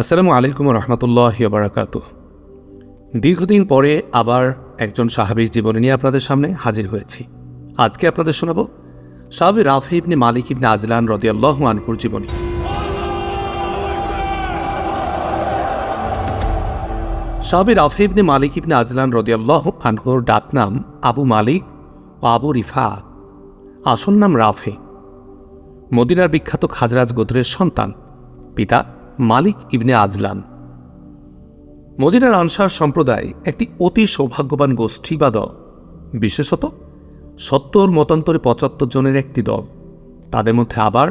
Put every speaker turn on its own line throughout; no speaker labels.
আসসালামু আলাইকুম রহমতুল্লাহ বারাকাতু। দীর্ঘদিন পরে আবার একজন সাহাবির জীবনী নিয়ে আপনাদের সামনে হাজির হয়েছি। আজকে আপনাদের শোনাব সাহাবি রাফি ইবনে মালিক ইবনে আজলান রদিয়াল্লাহ আনহুর জীবনী। সাহাবি রাফি ইবনে মালিক ইবনে আজলান রদিয়াল্লাহ আনহুর ডাকনাম আবু মালিক ও আবু রিফা। আসল নাম রাফে। মদিনার বিখ্যাত খাজরাজ গোত্রের সন্তান, পিতা মালিক ইবনে আজলান। মদিনার আনসার সম্প্রদায় একটি অতি সৌভাগ্যবান গোষ্ঠী বা দল। বিশেষত সত্তর মতান্তরে পঁচাত্তর জনের একটি দল। তাদের মধ্যে আবার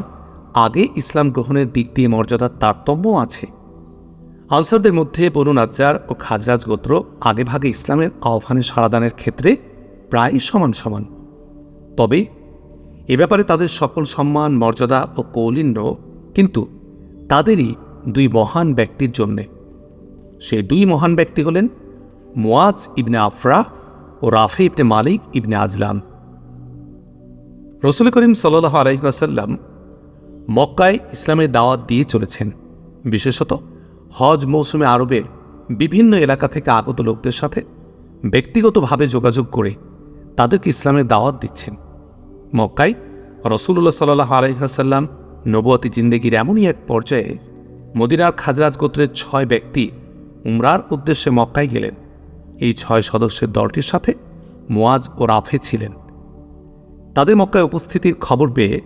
আগে ইসলাম গ্রহণের দিক দিয়ে মর্যাদার তারতম্য আছে। আনসারদের মধ্যে বনু নাজ্জার ও খাজরাজ গোত্র আগেভাগে ইসলামের আহ্বানে সারাদানের ক্ষেত্রে প্রায় সমান সমান। তবে এ ব্যাপারে তাদের সকল সম্মান, মর্যাদা ও কৌলিন্য কিন্তু তাদেরই দুই মহান ব্যক্তির জন্যে। সেই দুই মহান ব্যক্তি হলেন মোয়াজ ইবনে আফরা ও রাফে ইবনে মালিক ইবনে আজলাম রসুল করিম সাল্লাহ আলাইসাল্লাম মক্কায় ইসলামের দাওয়াত দিয়ে চলেছেন। বিশেষত হজ মৌসুমে আরবের বিভিন্ন এলাকা থেকে আগত লোকদের সাথে ব্যক্তিগতভাবে যোগাযোগ করে তাদেরকে ইসলামের দাওয়াত দিচ্ছেন। মক্কায় রসুল্লাহ সাল্লাহ আলাইসাল্লাম নবতী জিন্দেগির এমনই এক পর্যায়ে মদিনার খাজরাজ গোত্রের ছয় ব্যক্তি উমরার উদ্দেশ্যে মক্কায় গেলেন। এই ছয় সদস্যের দলটির সাথে মোয়াজ ও রাফে ছিলেন। তাদের মক্কায় উপস্থিতির খবর পেয়ে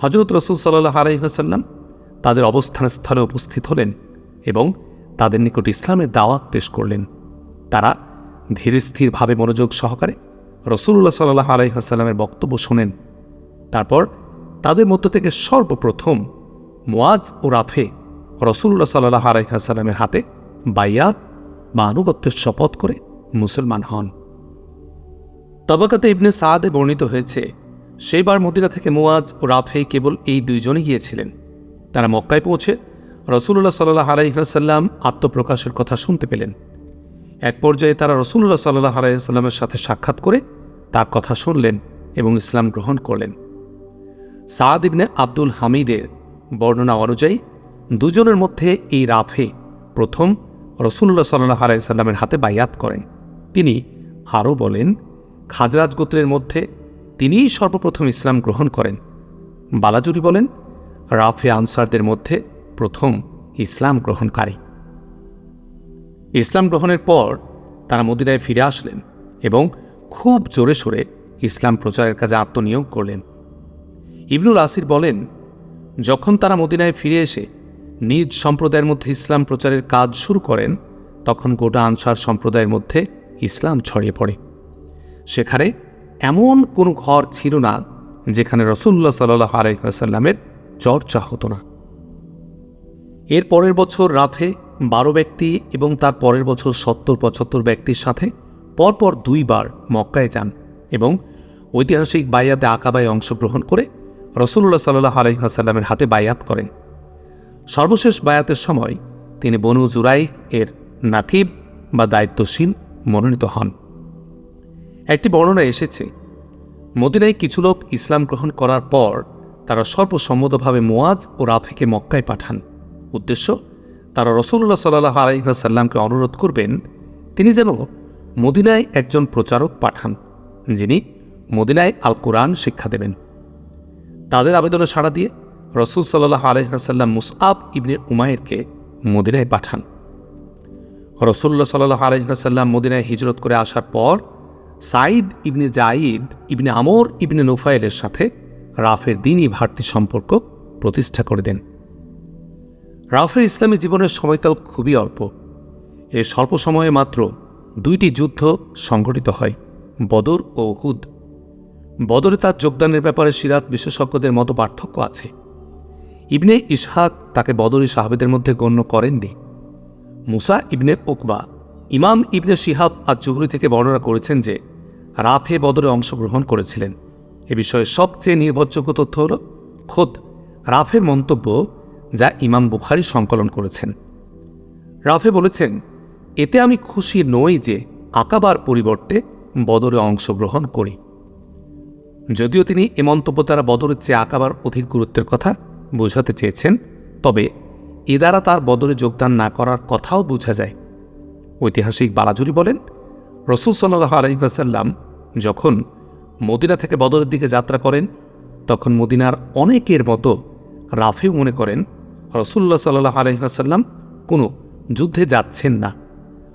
হজরত রসুল সাল্লাহ আলাইসাল্লাম তাদের অবস্থানস্থলে উপস্থিত হলেন এবং তাদের নিকট ইসলামের দাওয়াত পেশ করলেন। তারা ধীর স্থিরভাবে মনোযোগ সহকারে রসুল্লাহ সাল্লাহ আলাইসাল্লামের বক্তব্য শোনেন। তারপর তাদের মধ্য থেকে সর্বপ্রথম মোয়াজ ও রাফে রসুল্লাহ সাল্লাহ আলাইসাল্লামের হাতে বাইয়াত বা আনুগত্যের শপথ করে মুসলমান হন। তবাকাতে ইবনে সাদে বর্ণিত হয়েছে, সেইবার মদিনা থেকে মোয়াজ ও রাফে কেবল এই দুইজনে গিয়েছিলেন। তারা মক্কায় পৌঁছে রসুল্লাহ সাল্লাহ আলাইসাল্লাম আত্মপ্রকাশের কথা শুনতে পেলেন। এক পর্যায়ে তারা রসুল্লাহ সাল্লাহ আলাইসাল্লামের সাথে সাক্ষাৎ করে তার কথা শুনলেন এবং ইসলাম গ্রহণ করলেন। সাদ ইবনে আব্দুল হামিদের বর্ণনা অনুযায়ী দুজনের মধ্যে এই রাফে প্রথম রসুল্লাহ সাল্লাহ আলাইসাল্লামের হাতে বায়াত করেন। তিনি আরও বলেন, খাজরাজ গোত্রের মধ্যে তিনিই সর্বপ্রথম ইসলাম গ্রহণ করেন। বালাজুরি বলেন, রাফে আনসারদের মধ্যে প্রথম ইসলাম গ্রহণকারী। ইসলাম গ্রহণের পর তারা মদিনায় ফিরে আসলেন এবং খুব জোরে সোরে ইসলাম প্রচারের কাজে আত্মনিয়োগ করলেন। ইবনুল আসির বলেন, যখন তারা মদিনায় ফিরে এসে নিজ সম্প্রদায়ের মধ্যে ইসলাম প্রচারের কাজ শুরু করেন, তখন গোটা আনসার সম্প্রদায়ের মধ্যে ইসলাম ছড়িয়ে পড়ে। সেখানে এমন কোনো ঘর ছিল না, যেখানে রসুল্লাহ সাল্লাহ আলাইসাল্লামের চর্চা হতো না। এর পরের বছর রাফে বারো ব্যক্তি এবং তার পরের বছর সত্তর পঁচাত্তর ব্যক্তির সাথে পরপর দুইবার মক্কায় যান এবং ঐতিহাসিক বায়াতে আকাবায় অংশগ্রহণ করে রসুল্লাহ সাল্লাহ আলহিহাসাল্লামের হাতে বায়াত করেন। সর্বশেষ বায়াতের সময় তিনি বনু জুরাই এর নাকিব বা দায়িত্বশীল মনোনীত হন। একটি বর্ণনা এসেছে, মদিনায় কিছু লোক ইসলাম গ্রহণ করার পর তারা সর্বসম্মতভাবে মোয়াজ ও রাফেকে মক্কায় পাঠান। উদ্দেশ্য, তারা রসুল্লাহ সাল্লাহ আলহিহাসাল্লামকে অনুরোধ করবেন, তিনি যেন মদিনায় একজন প্রচারক পাঠান, যিনি মদিনায় আল কোরআন শিক্ষা দেবেন। তাদের আবেদনে সাড়া দিয়ে রসুল সাল্লাহ আলহাসাল্লাম মুসআব ইবনে উমায়েরকে মদিনায় পাঠান। রসুল্লাহ সাল্লাহ আলহাসাল্লাম মদিনায় হিজরত করে আসার পর সাইদ ইবনে জাইদ ইবনে আমর ইবনে নুফাইলের সাথে রাফের দিনই ভারতী সম্পর্ক প্রতিষ্ঠা করে দেন। রাফের ইসলামী জীবনের সময়কাল খুবই অল্প। এ স্বল্প সময়ে মাত্র দুইটি যুদ্ধ সংঘটিত হয়, বদর ও হুদ বদরে তার যোগদানের ব্যাপারে সিরাত বিশেষজ্ঞদের মতো পার্থক্য আছে। ইবনে ইসহাক তাকে বদরি সাহাবেদের মধ্যে গণ্য করেননি। মুসা ইবনে ওকবা ইমাম ইবনে শিহাব আর জুহরি থেকে বর্ণনা করেছেন যে, রাফে বদরে অংশগ্রহণ করেছিলেন। এ বিষয়ে সবচেয়ে নির্ভরযোগ্য তথ্য হল খোদ, রাফের মন্তব্য যা ইমাম বুখারি সংকলন করেছেন। রাফে বলেছেন, এতে আমি খুশি নই যে আকাবার পরিবর্তে বদরে অংশগ্রহণ করি। যদিও তিনি এ মন্তব্য দ্বারা বদরের চেয়ে আঁকাবার অধিক গুরুত্বের কথা বোঝাতে চেয়েছেন, তবে এ দ্বারা তার বদলে যোগদান না করার কথাও বোঝা যায়। ঐতিহাসিক বালাজুরি বলেন, রসুল সাল্লাহ আলহিহাসাল্লাম যখন মদিনা থেকে বদরের দিকে যাত্রা করেন, তখন মদিনার অনেকের মতো রাফেও মনে করেন, রসুল্লাহ সাল্লাহ আলহিহাসাল্লাম কোনো যুদ্ধে যাচ্ছেন না।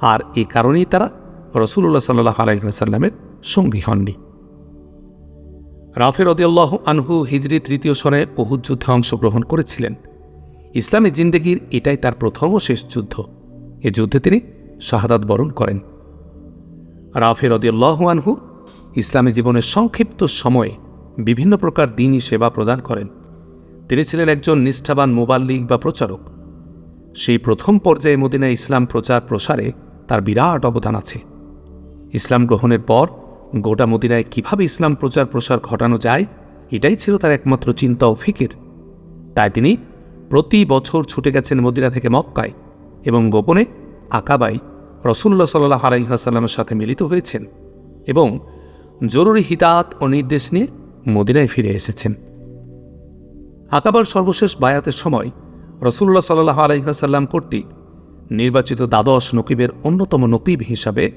আর এ কারণেই তারা রসুল্লাহ সাল্লাহ আলহিহাসাল্লামের সঙ্গী হননি। রাফের রদিয়াল্লাহ আনহু হিজরি তৃতীয় সনে বহু যুদ্ধে অংশগ্রহণ করেছিলেন। ইসলামী জিন্দেগির এটাই তার প্রথম ও শেষ যুদ্ধ। এ যুদ্ধে তিনি শাহাদাত বরণ করেন। রাফের রদিয়াল্লাহ আনহু ইসলামী জীবনের সংক্ষিপ্ত সময়ে বিভিন্ন প্রকার দিনই সেবা প্রদান করেন। তিনি ছিলেন একজন নিষ্ঠাবান মোবাল্লিক বা প্রচারক। সেই প্রথম পর্যায়ে মদিনা ইসলাম প্রচার প্রসারে তার বিরাট অবদান আছে। ইসলাম গ্রহণের পর গোটা মদিনায় কীভাবে ইসলাম প্রচার প্রসার ঘটানো যায়, এটাই ছিল তার একমাত্র চিন্তা ও ফিকির। তাই তিনি প্রতি বছর ছুটে গেছেন মদিনা থেকে মক্কায় এবং গোপনে আকাবাই রসুল্লাহ সাল্লাহ আলাইহাসাল্লামের সাথে মিলিত হয়েছেন এবং জরুরি হিতাত ও নির্দেশ নিয়ে মদিনায় ফিরে এসেছেন। আকাবার সর্বশেষ বায়াতের সময় রসুল্লাহ সাল্লাহ আলাইহাসাল্লাম কর্তৃক নির্বাচিত দ্বাদশ নকিবের অন্যতম নকিব হিসাবে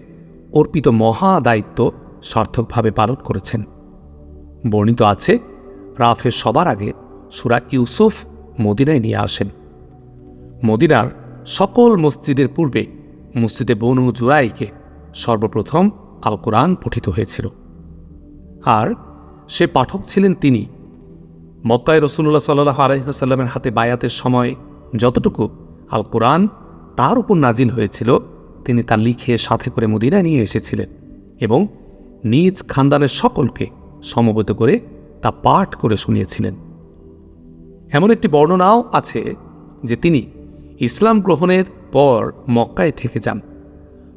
অর্পিত মহা দায়িত্ব সার্থকভাবে পালন করেছেন। বর্ণিত আছে রাফে সবার আগে সুরা ইউসুফ মদিনায় নিয়ে আসেন। মদিনার সকল মসজিদের পূর্বে মসজিদে বনু জুরাইকে সর্বপ্রথম আল কোরআন পঠিত হয়েছিল। আর সে পাঠক ছিলেন তিনি। মক্কায় রসুল্লাহ সাল্লাহ আলহিহাসাল্লামের হাতে বায়াতের সময় যতটুকু আল কোরআন তার উপর নাজিল হয়েছিল, তিনি তা লিখে সাথে করে মদিনায় নিয়ে এসেছিলেন এবং নিজ খানদানের সকলকে সমবেত করে তা পাঠ করে শুনিয়েছিলেন। এমন একটি বর্ণনাও আছে যে তিনি ইসলাম গ্রহণের পর মক্কায় থেকে যান।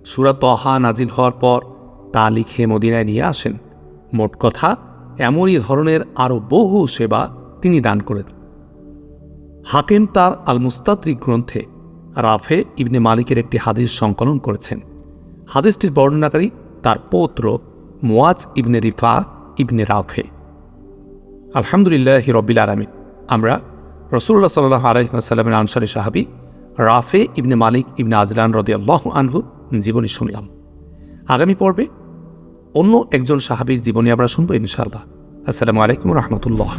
সুরা তহা নাজিল হওয়ার পর তা লিখে মদিনায় নিয়ে আসেন। মোট কথা, এমনই ধরনের আরও বহু সেবা তিনি দান করেন। হাকেম তার আল মুস্তাদ্রিক গ্রন্থে রাফে ইবনে মালিকের একটি হাদিস সংকলন করেছেন। হাদিসটির বর্ণনাকারী তার পৌত্র মোয়াজ ইবনে রিফা ইবনে রাফে। আলহামদুলিল্লাহ হিরবিল আলমী আমরা রসুল্লাহ সাল্লাহ আলহিহাসাল্লামের আনসারি সাহাবি রাফে ইবনে মালিক ইবনে আজলান রদিয়াল্লাহ আনহুর জীবনী শুনলাম। আগামী পর্বে অন্য একজন সাহাবির জীবনী আমরা শুনব ইনশাআল্লাহ। আসসালামু আলাইকুম রহমতুল্লাহ।